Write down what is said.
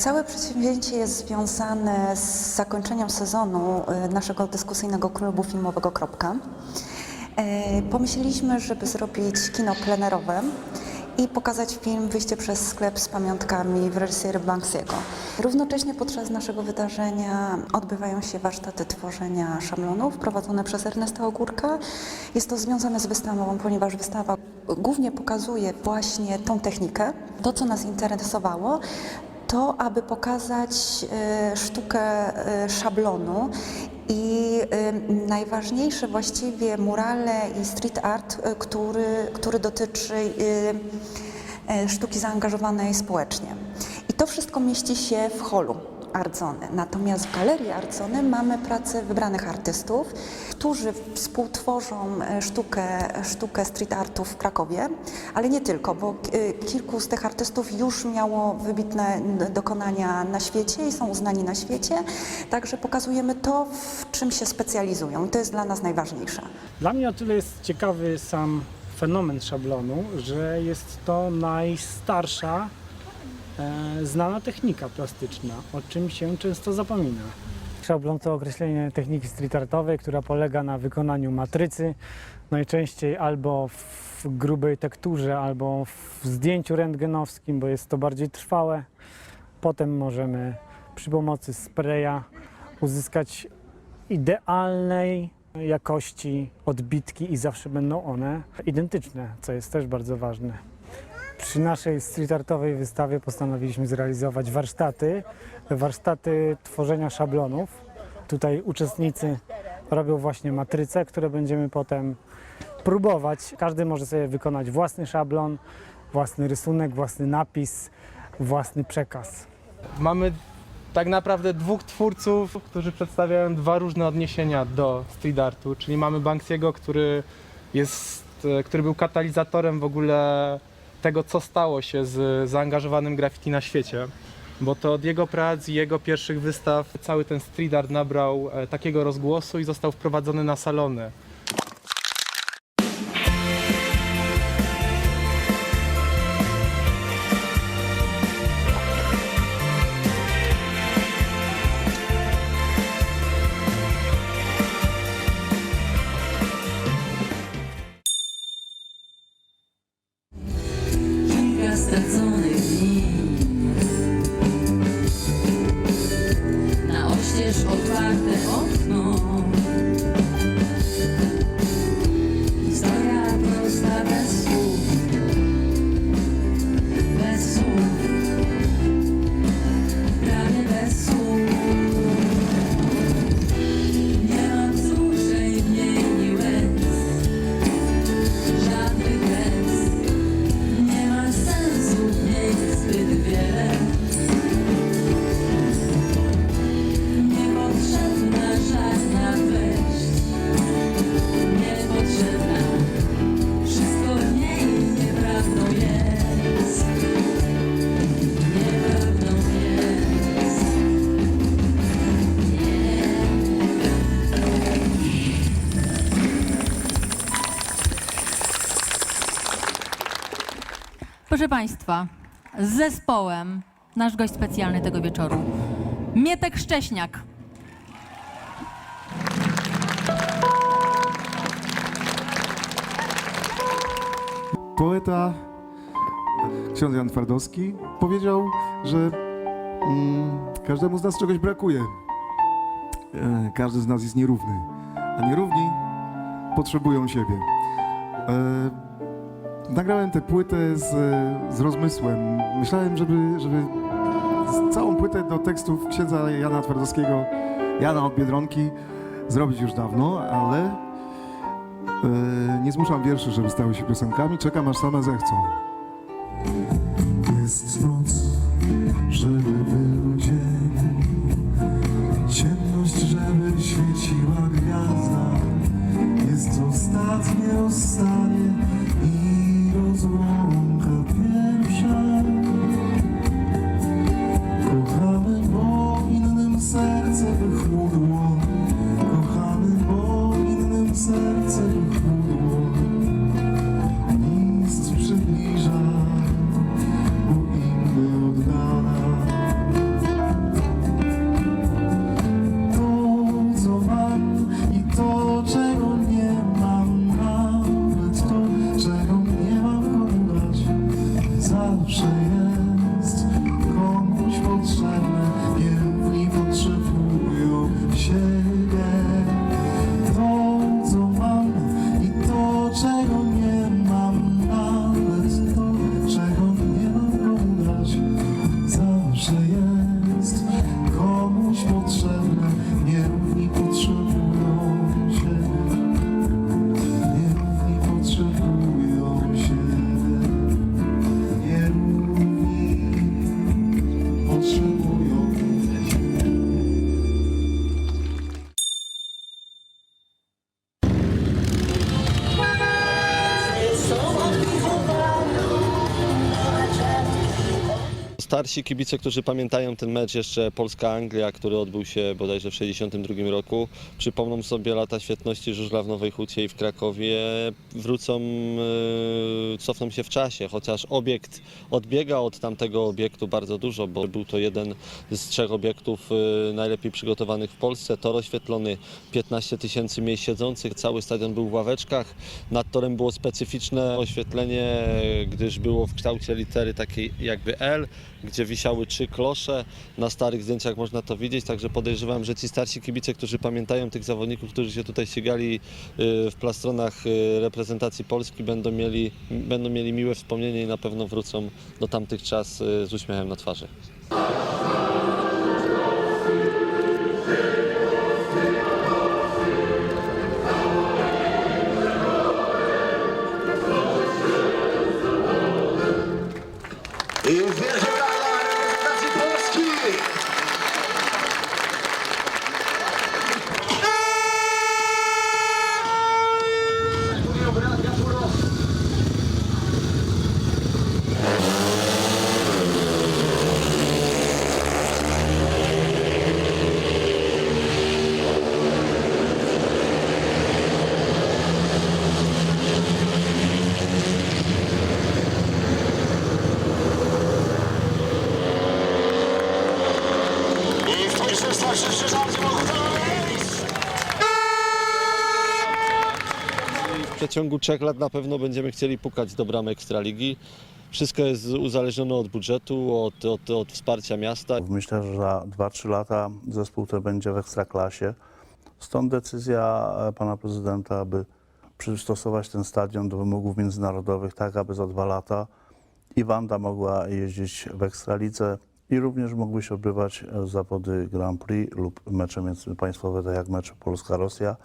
Całe przedsięwzięcie jest związane z zakończeniem sezonu e, naszego dyskusyjnego klubu filmowego Kropka. E, Pomyśleliśmy, żeby zrobić kino plenerowe i pokazać film Wyjście przez sklep z pamiątkami w reżyserii Banksiego. Równocześnie podczas naszego wydarzenia odbywają się warsztaty tworzenia szablonów prowadzone przez Ernesta Ogórka. Jest to związane z wystawą, ponieważ wystawa głównie pokazuje właśnie tą technikę. To, co nas interesowało, to aby pokazać e, sztukę e, szablonu i e, najważniejsze właściwie murale i street art, który, który dotyczy sztuki zaangażowanej społecznie. I to wszystko mieści się w holu Ardzony. Natomiast w Galerii Ardzony mamy pracę wybranych artystów, którzy współtworzą e, sztukę, sztukę street artu w Krakowie, ale nie tylko, bo e, kilku z tych artystów już miało wybitne dokonania na świecie i są uznani na świecie, także pokazujemy to, w czym się specjalizują i to jest dla nas najważniejsze. Dla mnie o tyle jest ciekawy sam fenomen szablonu, że jest to najstarsza e, znana technika plastyczna, o czym się często zapomina. Szablon to określenie techniki street artowej, która polega na wykonaniu matrycy, najczęściej albo w grubej tekturze, albo w zdjęciu rentgenowskim, bo jest to bardziej trwałe. Potem możemy przy pomocy spraya uzyskać idealnej jakości odbitki i zawsze będą one identyczne, co jest też bardzo ważne. Przy naszej street artowej wystawie postanowiliśmy zrealizować warsztaty, warsztaty tworzenia szablonów. Tutaj uczestnicy robią właśnie matryce, które będziemy potem próbować. Każdy może sobie wykonać własny szablon, własny rysunek, własny napis, własny przekaz. Mamy tak naprawdę dwóch twórców, którzy przedstawiają dwa różne odniesienia do street artu, czyli mamy Banksiego, który jest, e, który był katalizatorem w ogóle tego, co stało się z zaangażowanym graffiti na świecie. Bo to od jego prac i jego pierwszych wystaw cały ten street art nabrał e, takiego rozgłosu i został wprowadzony na salony. Proszę Państwa, z zespołem nasz gość specjalny tego wieczoru, Mietek Szcześniak. Poeta ksiądz Jan Twardowski powiedział, że mm, każdemu z nas czegoś brakuje. E, każdy z nas jest nierówny, a nierówni potrzebują siebie. E, nagrałem tę płytę z, z rozmysłem. Myślałem, żeby, żeby całą płytę do tekstów księdza Jana Twardowskiego, Jana od Biedronki, zrobić już dawno, ale E, nie zmuszam wierszy, żeby stały się piosenkami. Czekam, aż same zechcą. Jest noc, żeby był dzień, ciemność, żeby świeciła gwiazda. Jest ostatnie rozstanie 自由。Starsi kibice, którzy pamiętają ten mecz jeszcze Polska-Anglia, który odbył się bodajże w 1962 roku, przypomną sobie lata świetności żużla w Nowej Hucie i w Krakowie, wrócą, e, cofną się w czasie, chociaż obiekt odbiega od tamtego obiektu bardzo dużo, bo był to jeden z trzech obiektów e, najlepiej przygotowanych w Polsce. Tor oświetlony, 15 tysięcy miejsc siedzących, cały stadion był w ławeczkach. Nad torem było specyficzne oświetlenie, gdyż było w kształcie litery takiej jakby L, gdzie wisiały trzy klosze. Na starych zdjęciach można to widzieć, także podejrzewam, że ci starsi kibice, którzy pamiętają tych zawodników, którzy się tutaj ścigali y, w plastronach y, reprezentacji Polski, będą mieli, będą mieli miłe wspomnienie i na pewno wrócą do tamtych czas y, z uśmiechem na twarzy. W przeciągu trzech lat na pewno będziemy chcieli pukać do bram Ekstraligi. Wszystko jest uzależnione od budżetu, od, od, od wsparcia miasta. Myślę, że za 2-3 lata zespół ten będzie w ekstraklasie. Stąd decyzja e, pana prezydenta, aby przystosować ten stadion do wymogów międzynarodowych, tak aby za dwa lata i Wanda mogła jeździć w ekstralidze i również mogły się odbywać e, zawody Grand Prix lub mecze międzypaństwowe, tak jak mecze Polska-Rosja.